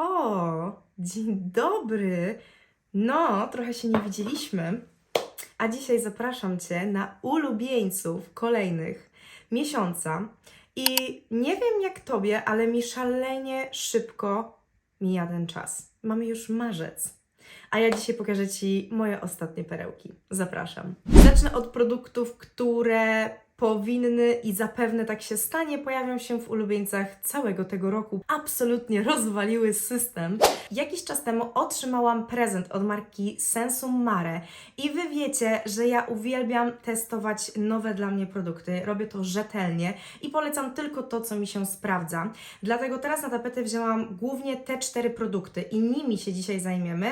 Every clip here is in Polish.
O, dzień dobry. No, trochę się nie widzieliśmy. A dzisiaj zapraszam Cię na ulubieńców kolejnych miesiąca. I nie wiem jak Tobie, ale mi szalenie szybko mija ten czas. Mamy już marzec. A ja dzisiaj pokażę Ci moje ostatnie perełki. Zapraszam. Zacznę od produktów, które powinny i zapewne tak się stanie, pojawią się w ulubieńcach całego tego roku. Absolutnie rozwaliły system. Jakiś czas temu otrzymałam prezent od marki Sensum Mare i Wy wiecie, że ja uwielbiam testować nowe dla mnie produkty. Robię to rzetelnie i polecam tylko to, co mi się sprawdza. Dlatego teraz na tapetę wzięłam głównie te cztery produkty i nimi się dzisiaj zajmiemy.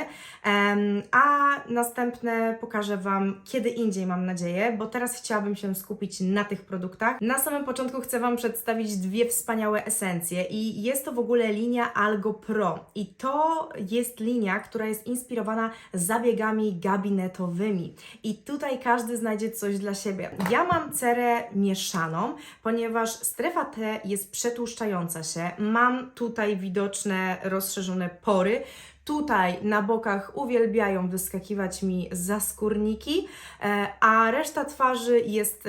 Em, a następne pokażę Wam kiedy indziej, mam nadzieję, bo teraz chciałabym się skupić na tych produktach. Na samym początku chcę Wam przedstawić dwie wspaniałe esencje i jest to w ogóle linia Algo Pro i to jest linia, która jest inspirowana zabiegami gabinetowymi i tutaj każdy znajdzie coś dla siebie. Ja mam cerę mieszaną, ponieważ strefa T jest przetłuszczająca się. Mam tutaj widoczne rozszerzone pory, Tutaj na bokach uwielbiają wyskakiwać mi zaskórniki, e, a reszta twarzy jest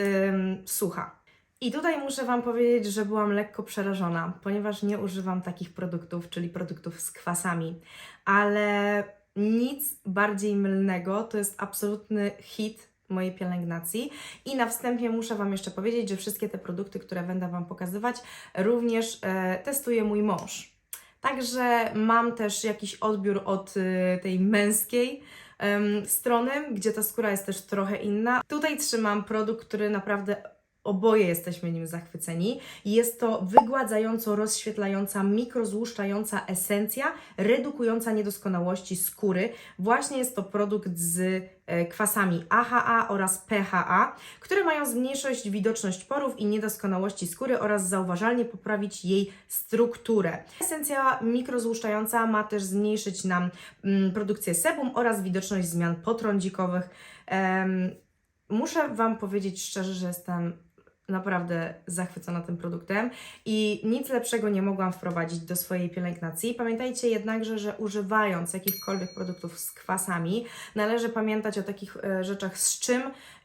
sucha. I tutaj muszę Wam powiedzieć, że byłam lekko przerażona, ponieważ nie używam takich produktów, czyli produktów z kwasami, ale nic bardziej mylnego, to jest absolutny hit mojej pielęgnacji. I na wstępie muszę Wam jeszcze powiedzieć, że wszystkie te produkty, które będę Wam pokazywać, również e, testuje mój mąż. Także mam też jakiś odbiór od y, tej męskiej strony, gdzie ta skóra jest też trochę inna. Tutaj trzymam produkt, który naprawdę oboje jesteśmy nim zachwyceni. Jest to wygładzająco rozświetlająca, mikrozłuszczająca esencja, redukująca niedoskonałości skóry. Właśnie jest to produkt z e, kwasami AHA oraz PHA, które mają zmniejszyć widoczność porów i niedoskonałości skóry oraz zauważalnie poprawić jej strukturę. Esencja mikrozłuszczająca ma też zmniejszyć nam mm, produkcję sebum oraz widoczność zmian potrądzikowych. Muszę Wam powiedzieć szczerze, że jestem naprawdę zachwycona tym produktem i nic lepszego nie mogłam wprowadzić do swojej pielęgnacji. Pamiętajcie jednakże, że używając jakichkolwiek produktów z kwasami, należy pamiętać o takich e, rzeczach, z czym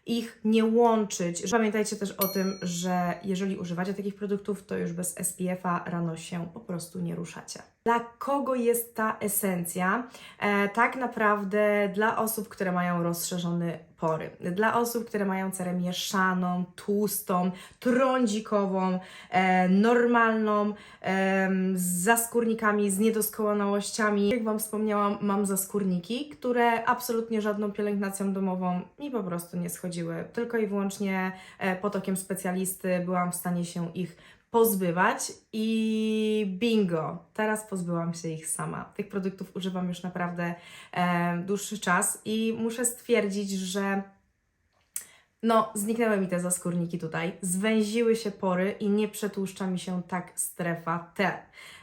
ich nie łączyć. Pamiętajcie też o tym, że jeżeli używacie takich produktów, to już bez SPF-a rano się po prostu nie ruszacie. Dla kogo jest ta esencja? E, tak naprawdę dla osób, które mają rozszerzone pory. Dla osób, które mają cerę mieszaną, tłustą, trądzikową, e, normalną, em, z zaskórnikami, z niedoskonałościami. Jak Wam wspomniałam, mam zaskórniki, które absolutnie żadną pielęgnacją domową mi po prostu nie Tylko i wyłącznie e, potokiem specjalisty byłam w stanie się ich pozbywać i bingo, teraz pozbyłam się ich sama. Tych produktów używam już naprawdę e, dłuższy czas i muszę stwierdzić, że no, zniknęły mi te zaskórniki tutaj, zwęziły się pory i nie przetłuszcza mi się tak strefa T.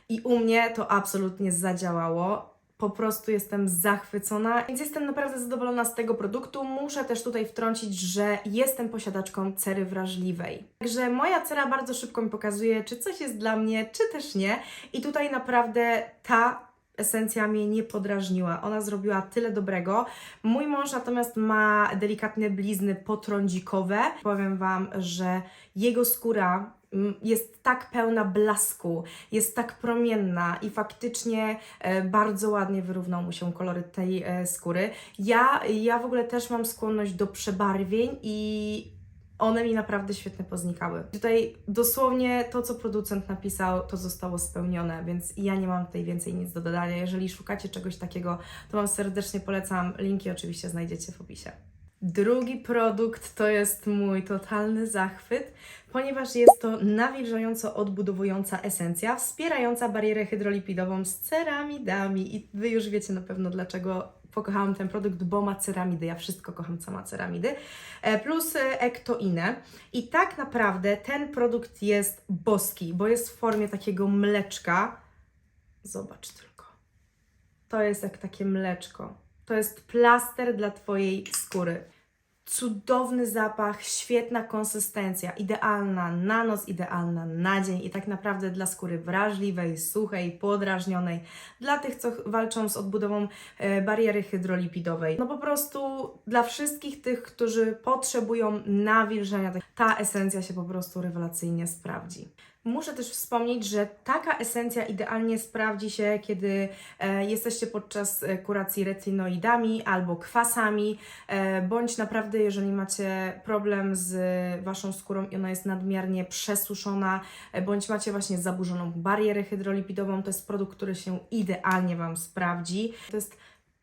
I u mnie to absolutnie zadziałało. Po prostu jestem zachwycona, więc jestem naprawdę zadowolona z tego produktu. Muszę też tutaj wtrącić, że jestem posiadaczką cery wrażliwej. Także moja cera bardzo szybko mi pokazuje, czy coś jest dla mnie, czy też nie. I tutaj naprawdę ta esencja mnie nie podrażniła. Ona zrobiła tyle dobrego. Mój mąż natomiast ma delikatne blizny potrądzikowe. Powiem Wam, że jego skóra jest tak pełna blasku, jest tak promienna i faktycznie e, bardzo ładnie wyrównał mu się koloryt tej e, skóry. Ja, ja w ogóle też mam skłonność do przebarwień i one mi naprawdę świetnie poznikały. Tutaj dosłownie to, co producent napisał, to zostało spełnione, więc ja nie mam tutaj więcej nic do dodania. Jeżeli szukacie czegoś takiego, to Wam serdecznie polecam. Linki oczywiście znajdziecie w opisie. Drugi produkt to jest mój totalny zachwyt, ponieważ jest to nawilżająco odbudowująca esencja, wspierająca barierę hydrolipidową z ceramidami. I Wy już wiecie na pewno dlaczego pokochałam ten produkt, bo ma ceramidy. Ja wszystko kocham, co ma ceramidy. E, Plus e, ektoinę. I tak naprawdę ten produkt jest boski, bo jest w formie takiego mleczka. Zobacz tylko. To jest jak takie mleczko. To jest plaster dla Twojej skóry. Cudowny zapach, świetna konsystencja, idealna na noc, idealna na dzień i tak naprawdę dla skóry wrażliwej, suchej, podrażnionej, dla tych, co walczą z odbudową e, bariery hydrolipidowej. No po prostu dla wszystkich tych, którzy potrzebują nawilżenia, ta esencja się po prostu rewelacyjnie sprawdzi. Muszę też wspomnieć, że taka esencja idealnie sprawdzi się, kiedy e, jesteście podczas e, kuracji retinoidami albo kwasami, e, bądź naprawdę, jeżeli macie problem z Waszą skórą i ona jest nadmiernie przesuszona, bądź macie właśnie zaburzoną barierę hydrolipidową, to jest produkt, który się idealnie Wam sprawdzi. To jest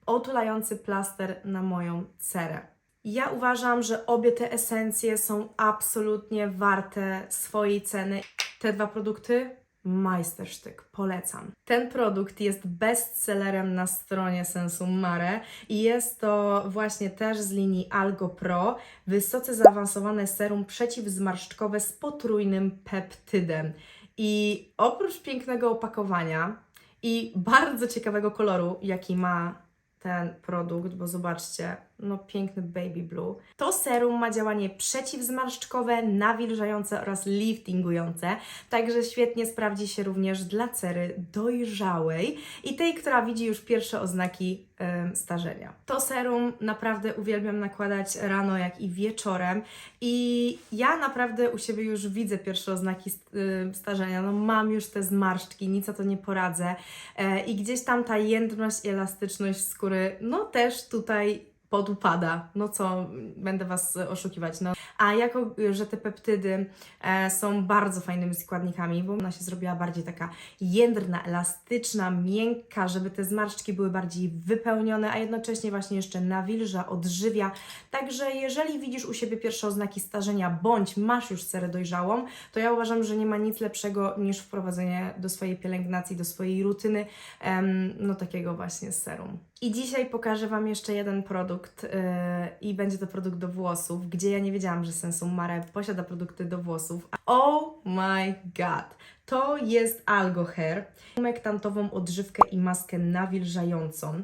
otulający plaster na moją cerę. Ja uważam, że obie te esencje są absolutnie warte swojej ceny. Te dwa produkty majstersztyk, polecam. Ten produkt jest bestsellerem na stronie Sensum Mare i jest to właśnie też z linii Algo Pro, wysoce zaawansowane serum przeciwzmarszczkowe z potrójnym peptydem. I oprócz pięknego opakowania i bardzo ciekawego koloru, jaki ma ten produkt, bo zobaczcie, no piękny baby blue. To serum ma działanie przeciwzmarszczkowe, nawilżające oraz liftingujące, także świetnie sprawdzi się również dla cery dojrzałej i tej, która widzi już pierwsze oznaki em, starzenia. To serum naprawdę uwielbiam nakładać rano, jak i wieczorem i ja naprawdę u siebie już widzę pierwsze oznaki ym, starzenia, no mam już te zmarszczki, nic o to nie poradzę e, i gdzieś tam ta jędrność i elastyczność skóry, no też tutaj podupada. No co, będę Was oszukiwać. No. A jako, że te peptydy e, są bardzo fajnymi składnikami, bo ona się zrobiła bardziej taka jędrna, elastyczna, miękka, żeby te zmarszczki były bardziej wypełnione, a jednocześnie właśnie jeszcze nawilża, odżywia. Także jeżeli widzisz u siebie pierwsze oznaki starzenia, bądź masz już cerę dojrzałą, to ja uważam, że nie ma nic lepszego niż wprowadzenie do swojej pielęgnacji, do swojej rutyny, em, no takiego właśnie serum. I dzisiaj pokażę Wam jeszcze jeden produkt yy, i będzie to produkt do włosów, gdzie ja nie wiedziałam, że Sensum Mare posiada produkty do włosów. Oh my god! To jest Algo Hair, humektantową odżywkę i maskę nawilżającą.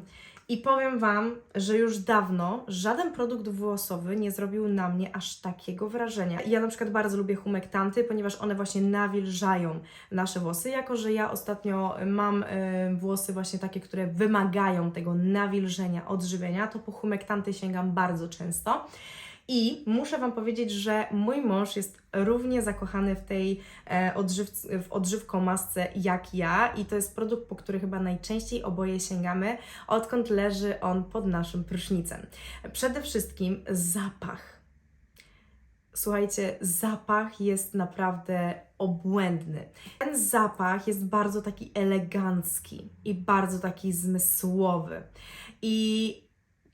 I powiem Wam, że już dawno żaden produkt włosowy nie zrobił na mnie aż takiego wrażenia. Ja na przykład bardzo lubię humektanty, ponieważ one właśnie nawilżają nasze włosy. Jako, że ja ostatnio mam y, włosy właśnie takie, które wymagają tego nawilżenia, odżywienia, to po humektanty sięgam bardzo często. I muszę Wam powiedzieć, że mój mąż jest równie zakochany w tej e, odżyw, w odżywko masce jak ja i to jest produkt, po który chyba najczęściej oboje sięgamy, odkąd leży on pod naszym prysznicem. Przede wszystkim zapach. Słuchajcie, zapach jest naprawdę obłędny. Ten zapach jest bardzo taki elegancki i bardzo taki zmysłowy. I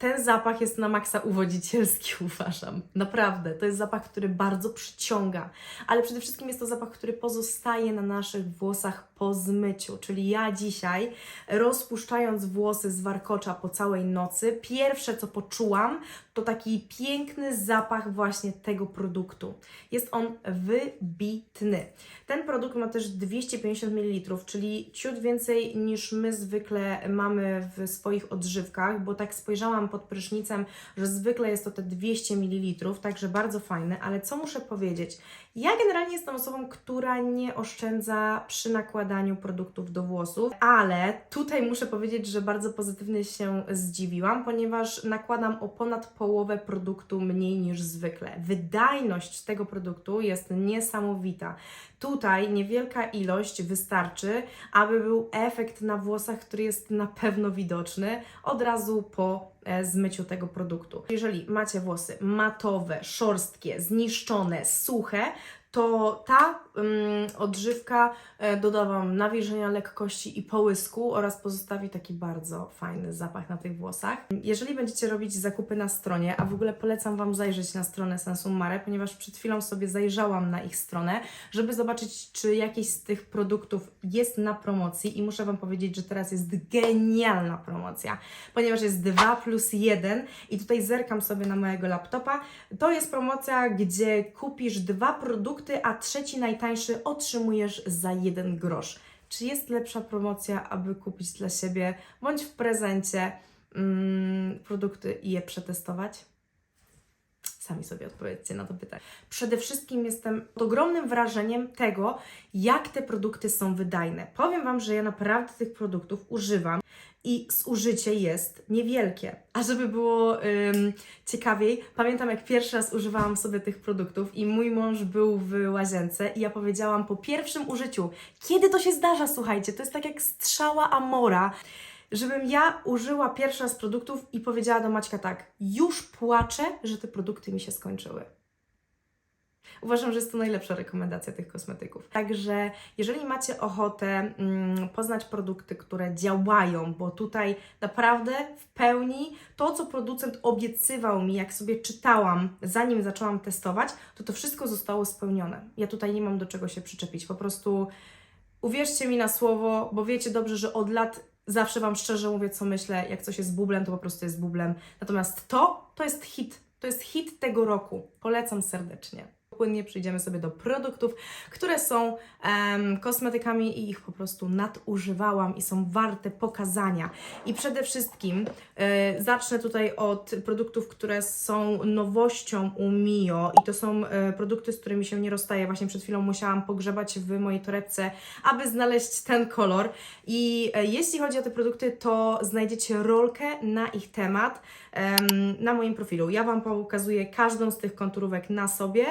ten zapach jest na maksa uwodzicielski, uważam. Naprawdę. To jest zapach, który bardzo przyciąga. Ale przede wszystkim jest to zapach, który pozostaje na naszych włosach po zmyciu. Czyli ja dzisiaj, rozpuszczając włosy z warkocza po całej nocy, pierwsze co poczułam, to taki piękny zapach właśnie tego produktu. Jest on wybitny. Ten produkt ma też 250 ml, czyli ciut więcej niż my zwykle mamy w swoich odżywkach, bo tak spojrzałam pod prysznicem, że zwykle jest to te 200 ml, także bardzo fajne, ale co muszę powiedzieć? Ja generalnie jestem osobą, która nie oszczędza przy nakładaniu produktów do włosów, ale tutaj muszę powiedzieć, że bardzo pozytywnie się zdziwiłam, ponieważ nakładam o ponad połowę produktu mniej niż zwykle. Wydajność tego produktu jest niesamowita. Tutaj niewielka ilość wystarczy, aby był efekt na włosach, który jest na pewno widoczny od razu po e, zmyciu tego produktu. Jeżeli macie włosy matowe, szorstkie, zniszczone, suche, to ta odżywka e, doda Wam nawilżenia, lekkości i połysku oraz pozostawi taki bardzo fajny zapach na tych włosach. Jeżeli będziecie robić zakupy na stronie, a w ogóle polecam Wam zajrzeć na stronę Sensum Mare, ponieważ przed chwilą sobie zajrzałam na ich stronę, żeby zobaczyć, czy jakiś z tych produktów jest na promocji i muszę Wam powiedzieć, że teraz jest genialna promocja, ponieważ jest 2 plus 1 i tutaj zerkam sobie na mojego laptopa. To jest promocja, gdzie kupisz dwa produkty, a trzeci najtańszy otrzymujesz za jeden grosz. Czy jest lepsza promocja, aby kupić dla siebie bądź w prezencie mm, produkty i je przetestować? Sami sobie odpowiedzcie na to pytanie. Przede wszystkim jestem pod ogromnym wrażeniem tego, jak te produkty są wydajne. Powiem Wam, że ja naprawdę tych produktów używam i zużycie jest niewielkie. A żeby było ym, ciekawiej, pamiętam jak pierwszy raz używałam sobie tych produktów i mój mąż był w łazience i ja powiedziałam po pierwszym użyciu, kiedy to się zdarza, słuchajcie, to jest tak jak strzała Amora, żebym ja użyła pierwszy raz produktów i powiedziała do Maćka tak, już płaczę, że te produkty mi się skończyły. Uważam, że jest to najlepsza rekomendacja tych kosmetyków. Także jeżeli macie ochotę mm, poznać produkty, które działają, bo tutaj naprawdę w pełni to, co producent obiecywał mi, jak sobie czytałam, zanim zaczęłam testować, to to wszystko zostało spełnione. Ja tutaj nie mam do czego się przyczepić. Po prostu uwierzcie mi na słowo, bo wiecie dobrze, że od lat zawsze Wam szczerze mówię, co myślę. Jak coś jest bublem, to po prostu jest bublem. Natomiast to, to jest hit. To jest hit tego roku. Polecam serdecznie. Płynnie przejdziemy sobie do produktów, które są kosmetykami i ich po prostu nadużywałam i są warte pokazania. I przede wszystkim e, zacznę tutaj od produktów, które są nowością u Mio i to są e, produkty, z którymi się nie rozstaję. Właśnie przed chwilą musiałam pogrzebać w mojej torebce, aby znaleźć ten kolor. I e, jeśli chodzi o te produkty, to znajdziecie rolkę na ich temat em, na moim profilu. Ja Wam pokazuję każdą z tych konturówek na sobie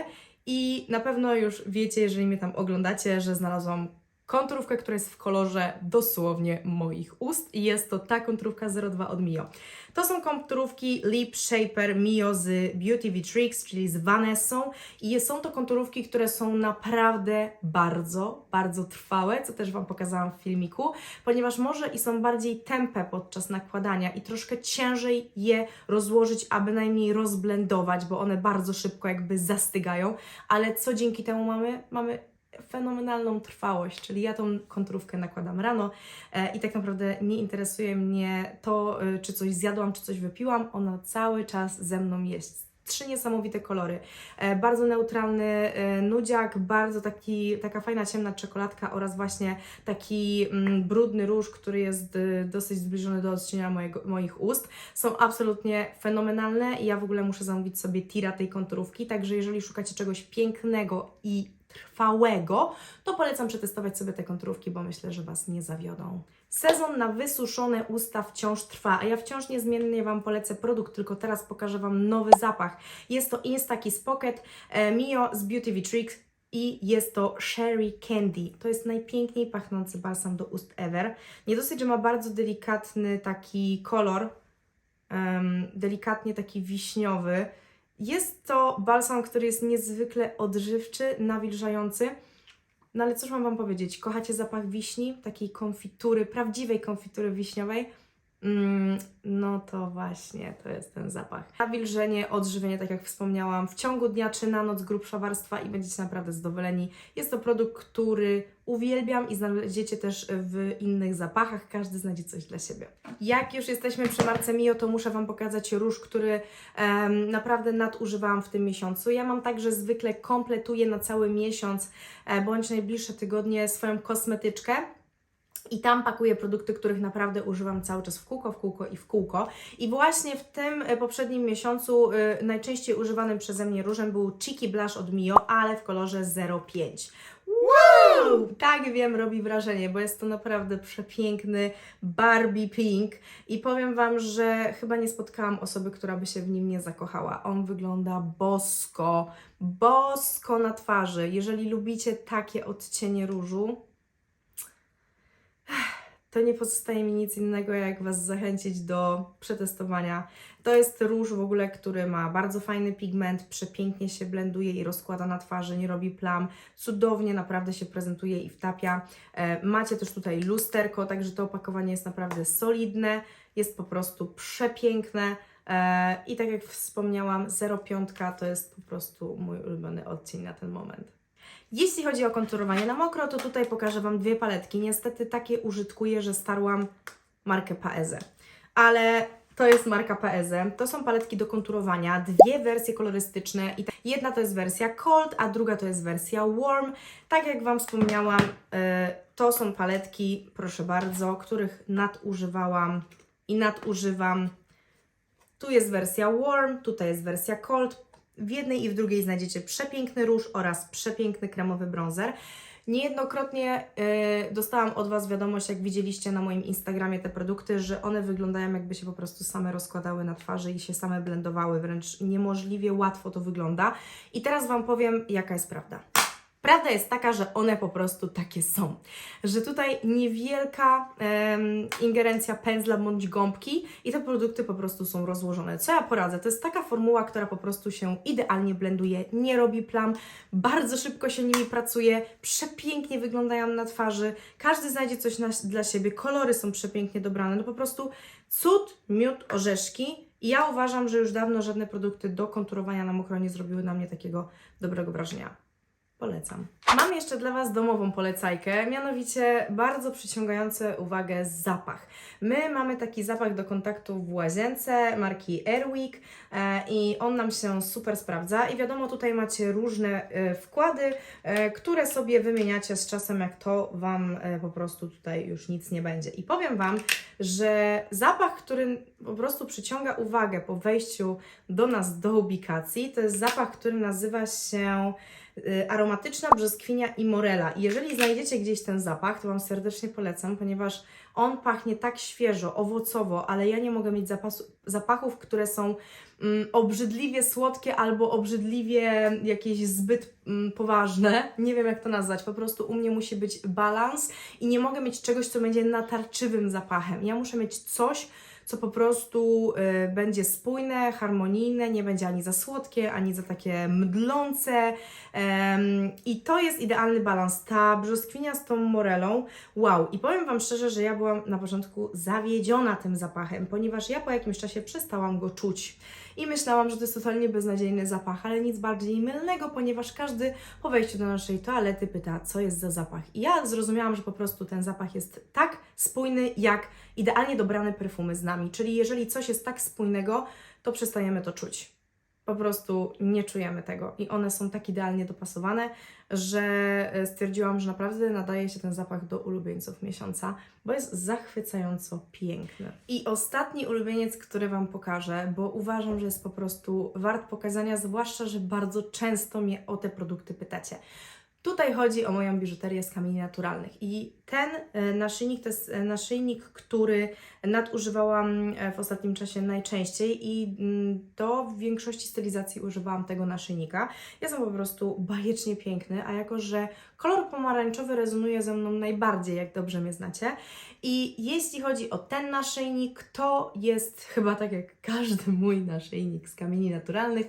i na pewno już wiecie, jeżeli mnie tam oglądacie, że znalazłam konturówkę, która jest w kolorze dosłownie moich ust i jest to ta konturówka 02 od Mio. To są konturówki Lip Shaper Mio z Beauty Vitrix, czyli z Vanessą i są to konturówki, które są naprawdę bardzo, bardzo trwałe, co też Wam pokazałam w filmiku, ponieważ może i są bardziej tępe podczas nakładania i troszkę ciężej je rozłożyć, a bynajmniej rozblendować, bo one bardzo szybko jakby zastygają, ale co dzięki temu mamy? Mamy fenomenalną trwałość, czyli ja tą konturówkę nakładam rano e, i tak naprawdę nie interesuje mnie to, e, czy coś zjadłam, czy coś wypiłam, ona cały czas ze mną jest. Trzy niesamowite kolory. E, bardzo neutralny nudziak, bardzo taki, taka fajna ciemna czekoladka oraz właśnie taki mm, brudny róż, który jest dosyć zbliżony do odcienia mojego, moich ust. Są absolutnie fenomenalne i ja w ogóle muszę zamówić sobie tira tej konturówki, także jeżeli szukacie czegoś pięknego i trwałego, to polecam przetestować sobie te konturówki, bo myślę, że Was nie zawiodą. Sezon na wysuszone usta wciąż trwa, a ja wciąż niezmiennie Wam polecę produkt, tylko teraz pokażę Wam nowy zapach. Jest to Instakiss Pocket e, Mio z Beauty Vitrix i jest to Sherry Candy. To jest najpiękniej pachnący balsam do ust ever. Nie dosyć, że ma bardzo delikatny taki kolor, em, delikatnie taki wiśniowy, jest to balsam, który jest niezwykle odżywczy, nawilżający. No ale cóż mam Wam powiedzieć? Kochacie zapach wiśni, takiej konfitury, prawdziwej konfitury wiśniowej? Mm, no to właśnie, to jest ten zapach. Nawilżenie, odżywienie, tak jak wspomniałam, w ciągu dnia czy na noc grubsza warstwa i będziecie naprawdę zadowoleni. Jest to produkt, który uwielbiam i znajdziecie też w innych zapachach. Każdy znajdzie coś dla siebie. Jak już jesteśmy przy marce Mio, to muszę Wam pokazać róż, który naprawdę nadużywałam w tym miesiącu. Ja mam tak, że zwykle kompletuję na cały miesiąc e, bądź najbliższe tygodnie swoją kosmetyczkę. I tam pakuję produkty, których naprawdę używam cały czas w kółko, w kółko i w kółko. I właśnie w tym e, poprzednim miesiącu y, najczęściej używanym przeze mnie różem był Cheeky Blush od Mio, ale w kolorze 05. Wow! Tak wiem, robi wrażenie, bo jest to naprawdę przepiękny Barbie Pink i powiem Wam, że chyba nie spotkałam osoby, która by się w nim nie zakochała. On wygląda bosko, bosko na twarzy. Jeżeli lubicie takie odcienie różu, to nie pozostaje mi nic innego, jak Was zachęcić do przetestowania. To jest róż w ogóle, który ma bardzo fajny pigment, przepięknie się blenduje i rozkłada na twarzy, nie robi plam, cudownie naprawdę się prezentuje i wtapia. E, macie też tutaj lusterko, także to opakowanie jest naprawdę solidne, jest po prostu przepiękne. E, I tak jak wspomniałam, 0,5 to jest po prostu mój ulubiony odcień na ten moment. Jeśli chodzi o konturowanie na mokro, to tutaj pokażę Wam dwie paletki. Niestety takie użytkuję, że starłam markę Paeze. Ale to jest marka Paeze. To są paletki do konturowania, dwie wersje kolorystyczne. I jedna to jest wersja Cold, a druga to jest wersja Warm. Tak jak Wam wspomniałam, e, to są paletki, proszę bardzo, których nadużywałam i nadużywam. Tu jest wersja Warm, tutaj jest wersja Cold. W jednej i w drugiej znajdziecie przepiękny róż oraz przepiękny kremowy bronzer. Niejednokrotnie y, dostałam od Was wiadomość, jak widzieliście na moim Instagramie te produkty, że one wyglądają jakby się po prostu same rozkładały na twarzy i się same blendowały, wręcz niemożliwie łatwo to wygląda. I teraz Wam powiem, jaka jest prawda. Prawda jest taka, że one po prostu takie są. Że tutaj niewielka em, ingerencja pędzla bądź gąbki i te produkty po prostu są rozłożone. Co ja poradzę? To jest taka formuła, która po prostu się idealnie blenduje, nie robi plam, bardzo szybko się nimi pracuje, przepięknie wyglądają na twarzy, każdy znajdzie coś na, dla siebie, kolory są przepięknie dobrane, no po prostu cud, miód, orzeszki. I ja uważam, że już dawno żadne produkty do konturowania na mokro nie zrobiły na mnie takiego dobrego wrażenia. Polecam. Mam jeszcze dla Was domową polecajkę, mianowicie bardzo przyciągający uwagę zapach. My mamy taki zapach do kontaktu w łazience marki Airwick e, i on nam się super sprawdza i wiadomo tutaj macie różne e, wkłady, e, które sobie wymieniacie z czasem jak to Wam po prostu tutaj już nic nie będzie. I powiem Wam, że zapach, który po prostu przyciąga uwagę po wejściu do nas do ubikacji, to jest zapach, który nazywa się aromatyczna brzoskwinia i morela. Jeżeli znajdziecie gdzieś ten zapach, to Wam serdecznie polecam, ponieważ on pachnie tak świeżo, owocowo, ale ja nie mogę mieć zapasu, zapachów, które są mm, obrzydliwie słodkie albo obrzydliwie jakieś zbyt mm, poważne. Nie wiem jak to nazwać. Po prostu u mnie musi być balans i nie mogę mieć czegoś, co będzie natarczywym zapachem. Ja muszę mieć coś, co po prostu y, będzie spójne, harmonijne, nie będzie ani za słodkie, ani za takie mdlące. I to jest idealny balans. Ta brzoskwinia z tą morelą, wow. I powiem Wam szczerze, że ja byłam na początku zawiedziona tym zapachem, ponieważ ja po jakimś czasie przestałam go czuć. I myślałam, że to jest totalnie beznadziejny zapach, ale nic bardziej mylnego, ponieważ każdy po wejściu do naszej toalety pyta, co jest za zapach. I ja zrozumiałam, że po prostu ten zapach jest tak spójny, jak idealnie dobrane perfumy z nami. Czyli jeżeli coś jest tak spójnego, to przestajemy to czuć. Po prostu nie czujemy tego. I one są tak idealnie dopasowane, że e, stwierdziłam, że naprawdę nadaje się ten zapach do ulubieńców miesiąca, bo jest zachwycająco piękny. I ostatni ulubieniec, który Wam pokażę, bo uważam, że jest po prostu wart pokazania, zwłaszcza, że bardzo często mnie o te produkty pytacie. Tutaj chodzi o moją biżuterię z kamieni naturalnych i ten e, naszyjnik to jest e, naszyjnik, który nadużywałam e, w ostatnim czasie najczęściej i mm, do większości stylizacji używałam tego naszyjnika. Jest on po prostu bajecznie piękny, a jako, że kolor pomarańczowy rezonuje ze mną najbardziej, jak dobrze mnie znacie. I jeśli chodzi o ten naszyjnik, to jest chyba tak jak każdy mój naszyjnik z kamieni naturalnych,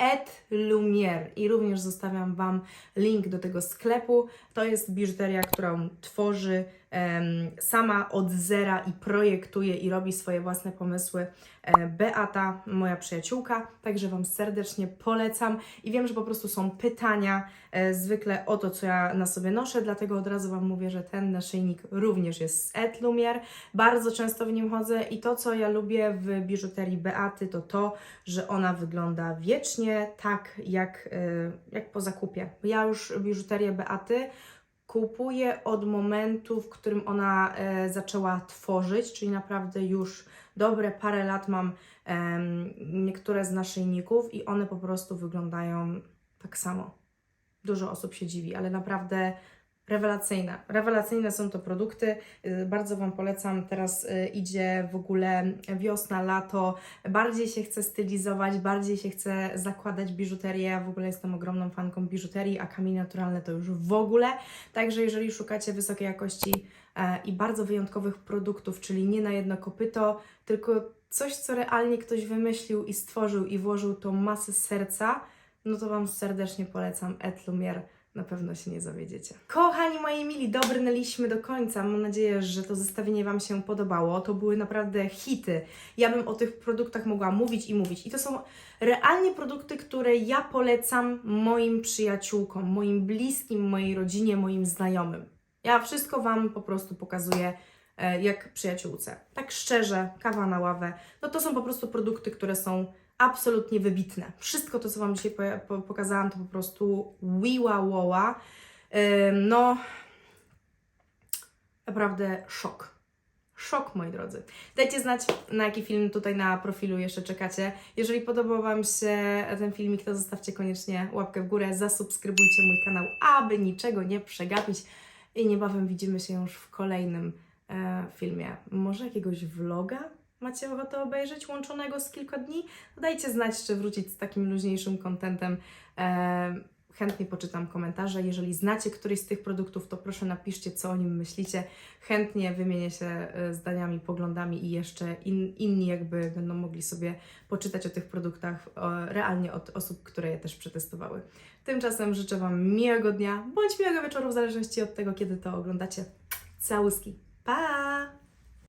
Et Lumière i również zostawiam Wam link do tego sklepu. To jest biżuteria, którą tworzy em, sama od zera i projektuje i robi swoje własne pomysły e, Beata, moja przyjaciółka. Także Wam serdecznie polecam i wiem, że po prostu są pytania e, zwykle o to, co ja na sobie noszę, dlatego od razu Wam mówię, że ten naszyjnik również jest z Et Lumière. Bardzo często w nim chodzę i to, co ja lubię w biżuterii Beaty, to to, że ona wygląda wiecznie tak, jak, e, jak po zakupie. Ja już biżuterię Beaty kupuję od momentu, w którym ona e, zaczęła tworzyć, czyli naprawdę już dobre parę lat mam niektóre z naszyjników i one po prostu wyglądają tak samo. Dużo osób się dziwi, ale naprawdę rewelacyjne. Rewelacyjne są to produkty. Y, Bardzo Wam polecam. Teraz y, idzie w ogóle wiosna, lato. Bardziej się chcę stylizować, bardziej się chcę zakładać biżuterię. Ja w ogóle jestem ogromną fanką biżuterii, a kamienie naturalne to już w ogóle. Także jeżeli szukacie wysokiej jakości e, i bardzo wyjątkowych produktów, czyli nie na jedno kopyto, tylko coś, co realnie ktoś wymyślił i stworzył i włożył tą masę serca, no to Wam serdecznie polecam Et Lumière. Na pewno się nie zawiedziecie. Kochani moi mili, dobrnęliśmy do końca. Mam nadzieję, że to zestawienie Wam się podobało. To były naprawdę hity. Ja bym o tych produktach mogła mówić i mówić. I to są realnie produkty, które ja polecam moim przyjaciółkom, moim bliskim, mojej rodzinie, moim znajomym. Ja wszystko Wam po prostu pokazuję e, jak przyjaciółce. Tak szczerze, kawa na ławę. No to są po prostu produkty, które są absolutnie wybitne. Wszystko to, co Wam dzisiaj po, po, pokazałam, to po prostu wiła woła. No, naprawdę szok. Szok, moi drodzy. Dajcie znać, na jaki film tutaj na profilu jeszcze czekacie. Jeżeli podobał Wam się ten filmik, to zostawcie koniecznie łapkę w górę, zasubskrybujcie mój kanał, aby niczego nie przegapić. I niebawem widzimy się już w kolejnym e, filmie. Może jakiegoś vloga macie ochotę obejrzeć, łączonego z kilka dni? To dajcie znać, czy wrócić z takim luźniejszym kontentem. E, chętnie poczytam komentarze. Jeżeli znacie któryś z tych produktów, to proszę napiszcie, co o nim myślicie. Chętnie wymienię się e, zdaniami, poglądami i jeszcze in, inni jakby będą mogli sobie poczytać o tych produktach e, realnie od osób, które je też przetestowały. Tymczasem życzę Wam miłego dnia bądź miłego wieczoru, w zależności od tego, kiedy to oglądacie. Całuski. Pa!